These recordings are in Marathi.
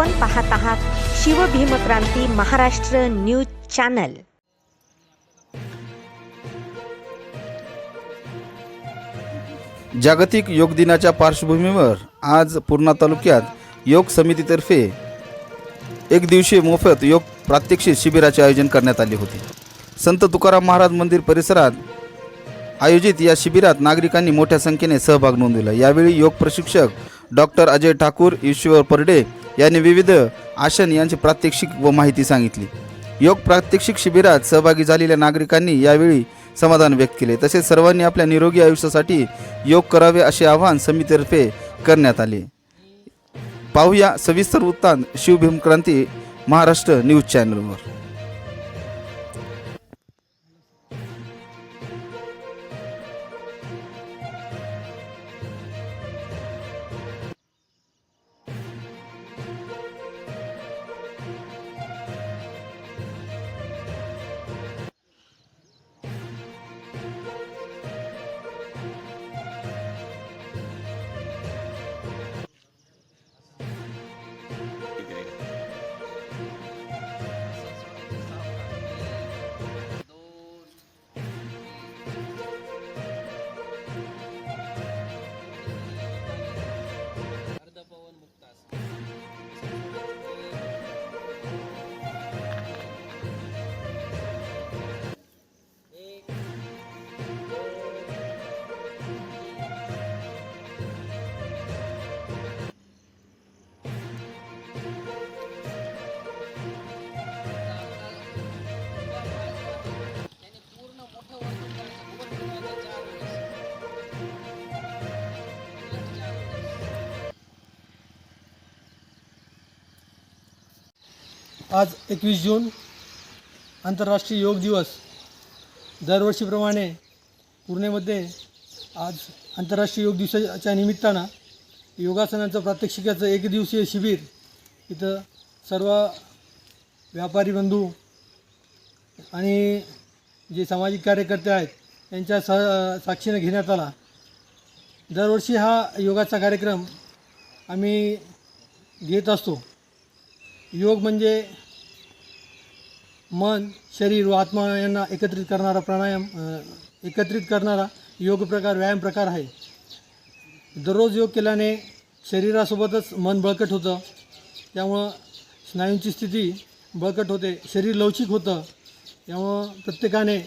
आपण पाहत आहात शिवभीमक्रांती महाराष्ट्र न्यूज चॅनल. जागतिक योग दिनाच्या पार्श्वभूमीवर आज पूर्णा तालुक्यात योग समितीतर्फे एक दिवशी मोफत योग प्रात्यक्षिक शिबिराचे आयोजन करण्यात आले होते. संत तुकाराम महाराज मंदिर परिसरात आयोजित या शिबिरात नागरिकांनी मोठ्या संख्येने सहभाग नोंदवला. यावेळी योग प्रशिक्षक डॉक्टर अजय ठाकूर ईश्वर परडे यांनी विविध आसन यांची प्रात्यक्षिक व माहिती सांगितली. योग प्रात्यक्षिक शिबिरात सहभागी झालेल्या नागरिकांनी यावेळी समाधान व्यक्त केले. तसेच सर्वांनी आपल्या निरोगी आयुष्यासाठी योग करावे असे आवाहन समितीतर्फे करण्यात आले. पाहूया सविस्तर वृत्तांत शिवभीमक्रांती महाराष्ट्र न्यूज चॅनलवर. आज एकवीस जून आंतरराष्ट्रीय योग दिवस. दरवर्षीप्रमाणे पुणेमध्ये आज आंतरराष्ट्रीय योग दिवसाच्या निमित्तानं योगासनांचं प्रात्यक्षिकाचं एक दिवसीय शिबिर इथं सर्व व्यापारी बंधू आणि जे सामाजिक कार्यकर्ते आहेत यांच्या सह साक्षीनं घेण्यात आला. दरवर्षी हा योगाचा कार्यक्रम आम्ही घेत असतो. योग म्हणजे मन शरीर व आत्मा यांना एकत्रित करणारा प्राणायाम एकत्रित करणारा योग प्रकार व्यायाम प्रकार आहे. दररोज योग केल्याने शरीरासोबतच मन बळकट होतं. त्यामुळं स्नायूंची स्थिती बळकट होते शरीर लवचिक होतं. त्यामुळं प्रत्येकाने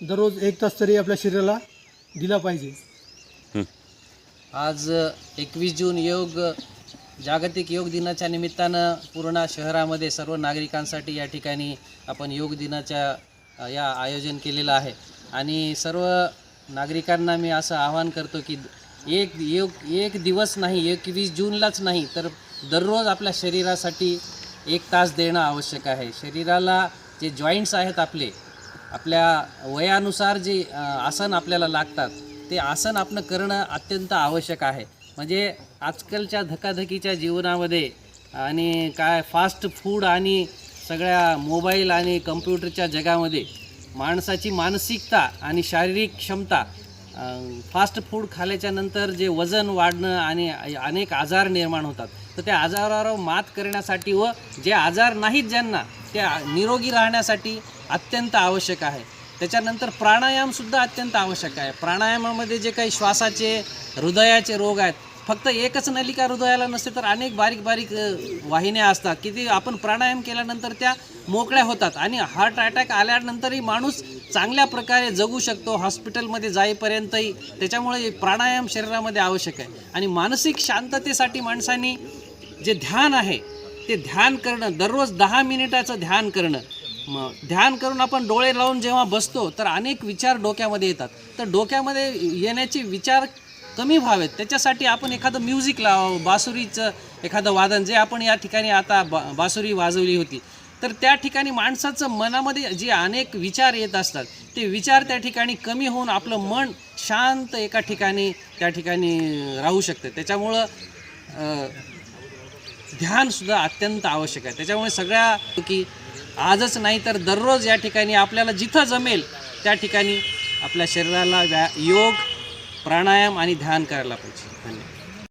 दररोज एक तास तरी आपल्या शरीराला दिला पाहिजे. आज एकवीस जून योग जागतिक योग दिनाच्या निमित्तानं पूर्ण शहरामध्ये सर्व नागरिकांसाठी या ठिकाणी आपण योग दिनाच्या या आयोजन केलेलं आहे. आणि सर्व नागरिकांना मी असं आवाहन करतो की एक योग एक दिवस नाही एकवीस जूनलाच नाही तर दररोज आपल्या शरीरासाठी एक तास देणं आवश्यक आहे. शरीराला जे जॉईंट्स आहेत आपले आपल्या वयानुसार जे आसन आपल्याला लागतात ते आसन आपण करणं अत्यंत आवश्यक आहे. म्हणजे आजकालच्या धकाधकीच्या जीवनामध्ये आणि काय फास्ट फूड आणि सगळ्या मोबाईल आणि कम्प्युटरच्या जगामध्ये माणसाची मानसिकता आणि शारीरिक क्षमता फास्ट फूड खाल्याच्यानंतर जे वजन वाढणं आणि अनेक आजार निर्माण होतात. तर त्या आजारावर मात करण्यासाठी व जे आजार नाहीत ज्यांना त्या निरोगी राहण्यासाठी अत्यंत आवश्यक आहे. त्याच्यानंतर प्राणायामसुद्धा अत्यंत आवश्यक आहे. प्राणायामामध्ये जे काही श्वासाचे हृदयाचे रोग आहेत फक्त एकच नलिका हृदयाला नसते तर अनेक बारीक बारीक वाहिन्या असतात की ते आपण प्राणायाम केल्यानंतर त्या मोकळ्या होतात आणि हार्ट अटॅक आल्यानंतरही माणूस चांगल्या प्रकारे जगू शकतो हॉस्पिटलमध्ये जाईपर्यंतही. त्याच्यामुळे प्राणायाम शरीरामध्ये आवश्यक आहे. आणि मानसिक शांततेसाठी माणसांनी जे ध्यान आहे ते ध्यान करणं दररोज दहा मिनिटाचं ध्यान करणं मग ध्यान करून आपण डोळे लावून जेव्हा बसतो तर अनेक विचार डोक्यामध्ये येतात. तर डोक्यामध्ये येण्याचे विचार कमी व्हावेत. त्याच्यासाठी आपण एखादं म्युझिक लावावं बासुरीचं एखादं वादन जे आपण या ठिकाणी आता बा बासुरी वाजवली होती. तर त्या ठिकाणी माणसाचं मनामध्ये जे अनेक विचार येत असतात ते विचार त्या ठिकाणी कमी होऊन आपलं मन शांत एका ठिकाणी त्या ठिकाणी राहू शकतं. त्याच्यामुळं ध्यानसुद्धा अत्यंत आवश्यक आहे. त्याच्यामुळे सगळ्या की आजच नाही तर दररोज या ठिकाणी आपल्याला जिथं जमेल त्या ठिकाणी आपल्या शरीराला व्या योग प्राणायाम आणि ध्यान करायला पाहिजे. धन्यवाद.